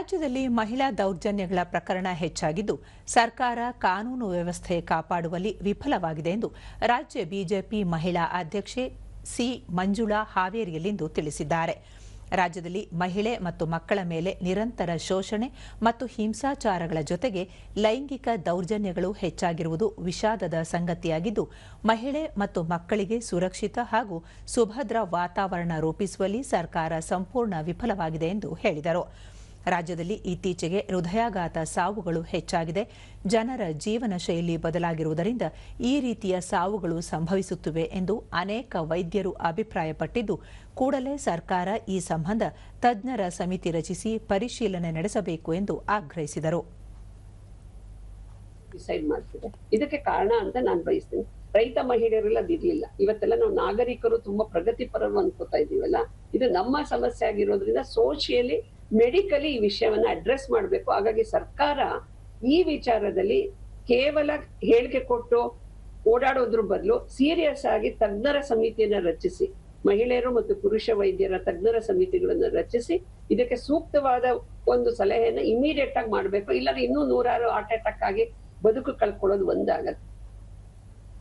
ರಾಜ್ಯದಲ್ಲಿ ಮಹಿಳಾ ದೌರ್ಜನ್ಯಗಳ ಪ್ರಕರಣ ಹೆಚ್ಚಾಗಿದ್ದು, ಸರ್ಕಾರ ಕಾನೂನು ವ್ಯವಸ್ಥೆ ಕಾಪಾಡುವಲ್ಲಿ ವಿಫಲವಾಗಿದೆ ಎಂದು ರಾಜ್ಯ ಬಿಜೆಪಿ ಮಹಿಳಾ ಅಧ್ಯಕ್ಷೆ ಸಿ ಮಂಜುಳಾ ಹಾವೇರಿಯಲ್ಲಿಂದು ತಿಳಿಸಿದ್ದಾರೆ. ರಾಜ್ಯದಲ್ಲಿ ಮಹಿಳೆ ಮತ್ತು ಮಕ್ಕಳ ಮೇಲೆ ನಿರಂತರ ಶೋಷಣೆ ಮತ್ತು ಹಿಂಸಾಚಾರಗಳ ಜೊತೆಗೆ ಲೈಂಗಿಕ ದೌರ್ಜನ್ಯಗಳು ಹೆಚ್ಚಾಗಿರುವುದು ವಿಷಾದದ ಸಂಗತಿಯಾಗಿದ್ದು, ಮಹಿಳೆ ಮತ್ತು ಮಕ್ಕಳಿಗೆ ಸುರಕ್ಷಿತ ಹಾಗೂ ಸುಭದ್ರ ವಾತಾವರಣ ರೂಪಿಸುವಲ್ಲಿ ಸರ್ಕಾರ ಸಂಪೂರ್ಣ ವಿಫಲವಾಗಿದೆ ಎಂದು ಹೇಳಿದರು. ರಾಜ್ಯದಲ್ಲಿ ಇತ್ತೀಚೆಗೆ ಹೃದಯಾಘಾತ ಸಾವುಗಳು ಹೆಚ್ಚಾಗಿದೆ. ಜನರ ಜೀವನ ಶೈಲಿ ಬದಲಾಗಿರುವುದರಿಂದ ಈ ರೀತಿಯ ಸಾವುಗಳು ಸಂಭವಿಸುತ್ತಿವೆ ಎಂದು ಅನೇಕ ವೈದ್ಯರು ಅಭಿಪ್ರಾಯಪಟ್ಟಿದ್ದು, ಕೂಡಲೇ ಸರ್ಕಾರ ಈ ಸಂಬಂಧ ತಜ್ಞರ ಸಮಿತಿ ರಚಿಸಿ ಪರಿಶೀಲನೆ ನಡೆಸಬೇಕು ಎಂದು ಆಗ್ರಹಿಸಿದರು. ಮಾಡ್ತಿದೆ ಇದಕ್ಕೆ ಕಾರಣ ಅಂತ ನಾನು ಬಯಸ್ತೀನಿ. ರೈತ ಮಹಿಳೆಯರೆಲ್ಲ ಅದಿರ್ಲಿಲ್ಲ ಇವತ್ತೆಲ್ಲ ನಾವು ನಾಗರಿಕರು ತುಂಬಾ ಪ್ರಗತಿಪರರು ಅನ್ಕೋತಾ ಇದೀವಲ್ಲ. ಇದು ನಮ್ಮ ಸಮಸ್ಯೆ ಆಗಿರೋದ್ರಿಂದ ಸೋಷಿಯಲಿ ಮೆಡಿಕಲಿ ಈ ವಿಷಯವನ್ನ ಅಡ್ರೆಸ್ ಮಾಡಬೇಕು. ಹಾಗಾಗಿ ಸರ್ಕಾರ ಈ ವಿಚಾರದಲ್ಲಿ ಕೇವಲ ಹೇಳಿಕೆ ಕೊಟ್ಟು ಓಡಾಡೋದ್ರ ಬದಲು ಸೀರಿಯಸ್ ಆಗಿ ತಜ್ಞರ ಸಮಿತಿಯನ್ನ ರಚಿಸಿ, ಮಹಿಳೆಯರು ಮತ್ತು ಪುರುಷ ವೈದ್ಯರ ತಜ್ಞರ ಸಮಿತಿಗಳನ್ನ ರಚಿಸಿ ಇದಕ್ಕೆ ಸೂಕ್ತವಾದ ಒಂದು ಸಲಹೆಯನ್ನ ಇಮಿಡಿಯೇಟ್ ಆಗಿ ಮಾಡ್ಬೇಕು. ಇಲ್ಲಾಂದ್ರೆ ಇನ್ನೂ ನೂರಾರು ಹಾರ್ಟ್ ಅಟ್ಯಾಕ್ ಆಗಿ ಬದುಕು ಕಳ್ಕೊಳ್ಳೋದು ಒಂದಾಗತ್ತೆ.